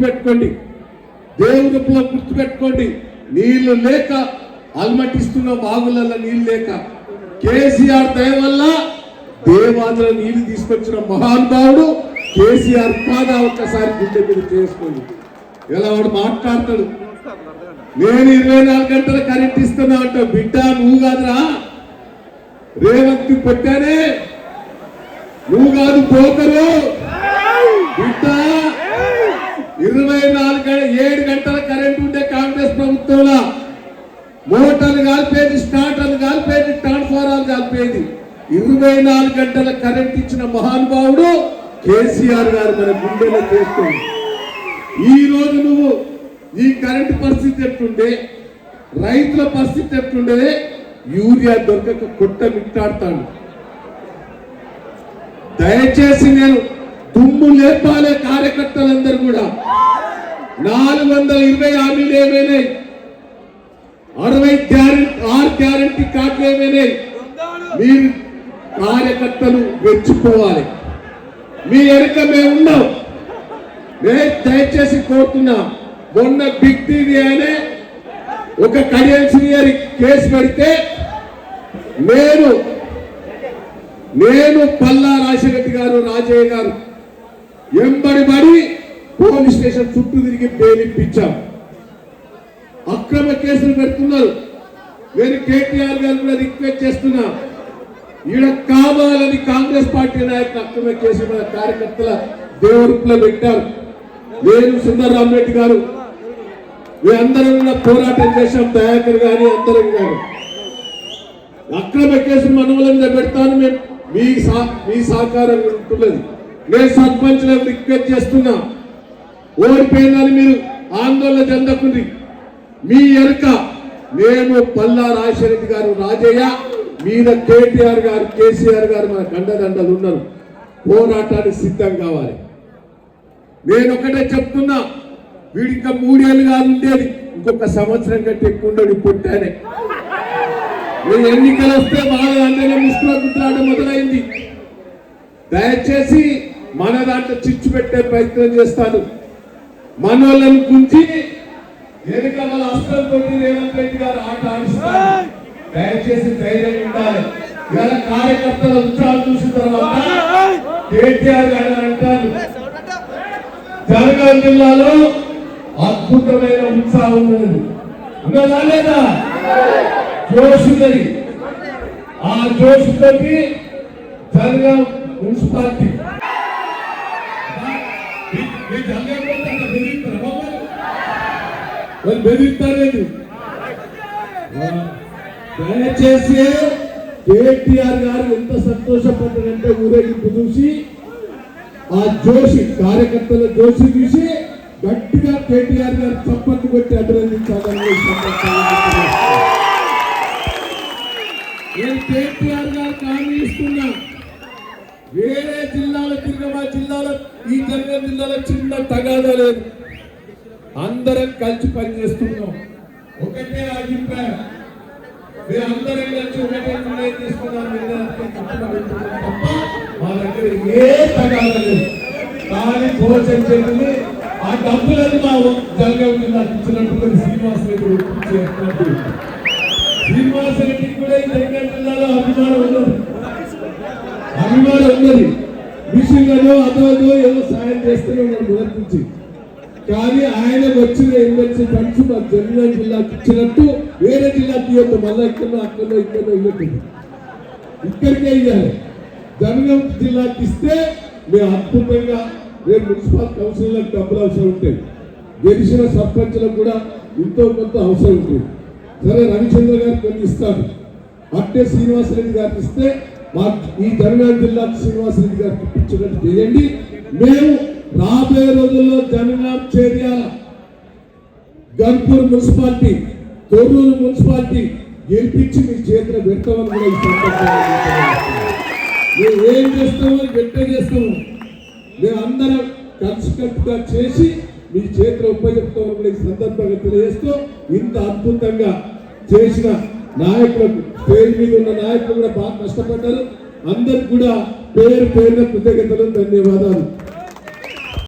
గుర్తుపెట్టుకోండి. దేవుడిలో గుర్తుపెట్టుకోండి. నీళ్ళు లేక అల్మటిస్తున్న బాగులలో నీళ్ళు లేక కేసీఆర్ దయ వల్ల దేవాదుల నీళ్ళు తీసుకొచ్చిన మహానుభావుడు కేసీఆర్ కాదా ఒక్కసారి గుండె మీద చేసుకోండి ఇలా వాడు మాట్లాడతాడు? నేను ఇరవై నాలుగు గంటల కరెంట్ ఇస్తున్నా అంట బిడ్డ నువ్వు కాదురా. రేవంత్ పెట్టానే నువ్వు కాదు పోకరు. బిడ్డ. ఇరవై నాలుగు ఏడు గంటల కరెంట్ ఉండే కాంగ్రెస్ ప్రభుత్వంలో మోటార్లు కాల్పేది స్టార్టర్లు కాల్పేది ట్రాన్స్ఫారాలు కాల్పేది. ఇరవై నాలుగు గంటల కరెంట్ ఇచ్చిన మహానుభావుడు కేసీఆర్ గారు మన గుండెలో చేస్తుంది. ఈ రోజు నువ్వు ఈ కరెంటు పరిస్థితి ఎట్టుండే రైతుల పరిస్థితి ఎట్టుండే యూరియా దొరకక కొట్ట మిట్టాడతాడు. దయచేసి నేను తుమ్ము లేపాలే కార్యకర్తలందరూ కూడా. నాలుగు వందల ఇరవై హామీలు ఏమైనాయి? అరవై గ్యారెంటీ ఆరు గ్యారెంటీ కార్డులు ఏమైనాయి? మీరు కార్యకర్తలు మెచ్చుకోవాలి. మీ వెనుక మేము ఉన్నాం. నేను దయచేసి కోరుతున్నా మొన్న బిగ్ టీవీ అనే ఒక కడియం గారి కేసు పెడితే నేను నేను పల్లా రాజశేఖర్ గారు రాజయ్య గారు ఎంబడి పడి పోలీస్ స్టేషన్ చుట్టూ తిరిగి బెయిల్ అక్రమ కేసులు పెడుతున్నారు. నేను కేటీఆర్ గారు కూడా రిక్వెస్ట్ చేస్తున్నా. ఈడ కావాలని కాంగ్రెస్ పార్టీ నాయకులు అక్రమ కేసు మన కార్యకర్తల దేవుడిలో పెట్టారు. నేను సుందరరామరెడ్డి గారు మీ అందరం కూడా పోరాటం చేశాం దయాకర్ గారి అందరం గారు అక్రమ కేసులు మన మీద పెడతాను మేము. మీ సా మీ సహకారం ఉంటున్నది. నేను సర్పంచ్లకు రిక్వెస్ట్ చేస్తున్నా. ఓడిపోయిందని మీరు ఆందోళన చెందకుండి. మీ ఎరుక నేను పల్లా రాజశేఖర గారు రాజయ్య మీద కేటీఆర్ గారు కేసీఆర్ గారు మన కండదండలు ఉన్నారు. పోరాటానికి సిద్ధం కావాలి. నేను ఒకటే చెప్తున్నా వీడి ఇంకా మూడేళ్ళు కాదు ఉండేది ఇంకొక సంవత్సరం కంటే ఎక్కువ ఉండడు పుట్టానే నేను ఎన్నికలు వస్తే బాగా దాంట్లో ముసుకులాట మొదలైంది. దయచేసి మన దాంట్లో చిచ్చు పెట్టే ప్రయత్నం చేస్తాను. మనోళ్ళని గుంచి వెనుక వాళ్ళ అస్త్రంతో రేవంత్ రెడ్డి గారు ఆట ఆడిస్తారు. దయచేసి ధైర్యం ఉండాలి. ఇవాళ కార్యకర్తల ఉత్సాహం చూసిన తర్వాత కేటీఆర్ గారు అంటారు. జనగాం జిల్లాలో అద్భుతమైన ఉత్సాహం ఉన్నది. ఉన్నదా లేదా? జోష్ ఉన్నది. ఆ జోష్ తోటి జనగాం మున్సిపాలిటీ మీ జనగాం పోతే బెదిరిస్తారా బాబు? వాళ్ళు బెదిరిస్తారేది దయచేసి కేటీఆర్ గారు ఎంత సంతోషపడ్డారంటే ఊరేగింపు చూసి ఆ జోషి కార్యకర్తల జోషి చూసి గట్టిగా కేటీఆర్ గారు చప్పట్లు కొట్టి అభినందించాలని నేను కేటీఆర్ గారు హామీ ఇస్తున్నా. వేరే జిల్లాల జిల్లాలో ఈ జనగాం జిల్లాలో చిన్న తగాదా లేదు. అందరం కలిసి పనిచేస్తున్నాం. ఒకటే అభిప్రాయం. అందరం కలిసి ఒకటే నిర్ణయం తీసుకున్నాం మా దగ్గర ఏ తగాదా లేదు. కానీ భోజనం చేయాలి ఆ డబ్బులను మా జనగాం జిల్లాకి ఇచ్చినట్టు శ్రీనివాస రెడ్డి శ్రీనివాస రెడ్డికి కూడా ఈ జనగాం జిల్లాలో అభిమానం ఉన్నది అభిమానం ఉన్నది విషయంలో అదో ఏదో సాయం చేస్తూనే ఉన్నాడు మొదటి నుంచి కానీ ఆయన వచ్చిన ఎమ్మెల్సీ ఫండ్స్ మా జనగాం జిల్లాకి ఇచ్చినట్టు వేరే జిల్లాకి ఇవ్వద్దు మళ్ళీ ఇక్కడో అక్కడో ఇక్కడో ఇవ్వట్లేదు ఇక్కడికే ఇవ్వాలి జనగాం జిల్లాకి ఇస్తే మేము అద్భుతంగా రేపు మున్సిపల్ కౌన్సిలర్లకు డబ్బులు అవసరం ఉంటాయి. గెలిచిన సర్పంచ్లకు కూడా ఎంతో కొంత అవసరం ఉంటుంది. సరే రవిచంద్ర గారు కొన్ని ఇస్తాడు. అట్టే శ్రీనివాసరెడ్డి గారికి ఇస్తే మా ఈ జనగాం జిల్లాకు శ్రీనివాసరెడ్డి గారికి ఇప్పించినట్టు చేయండి. మేము రాబోయే రోజుల్లో జనగాం చేర్యాల గన్పూర్ మున్సిపాలిటీ తొర్రూరు మున్సిపాలిటీ గెలిపించి మీ చేతిలో పెడతామని కూడా ఈ మేము ఏం చేస్తామో గట్టే చేస్తాము. మేము అందరం కలిసికట్టుగా చేసి మీ చేతిలో ఉపయోగిస్తామని కూడా ఈ సందర్భంగా తెలియజేస్తూ ఇంత అద్భుతంగా చేసిన నాయకులకు పేరు మీద ఉన్న నాయకులు కూడా బాగా కష్టపడ్డారు. అందరికి కూడా పేరు పేరున కృతజ్ఞతలు ధన్యవాదాలు.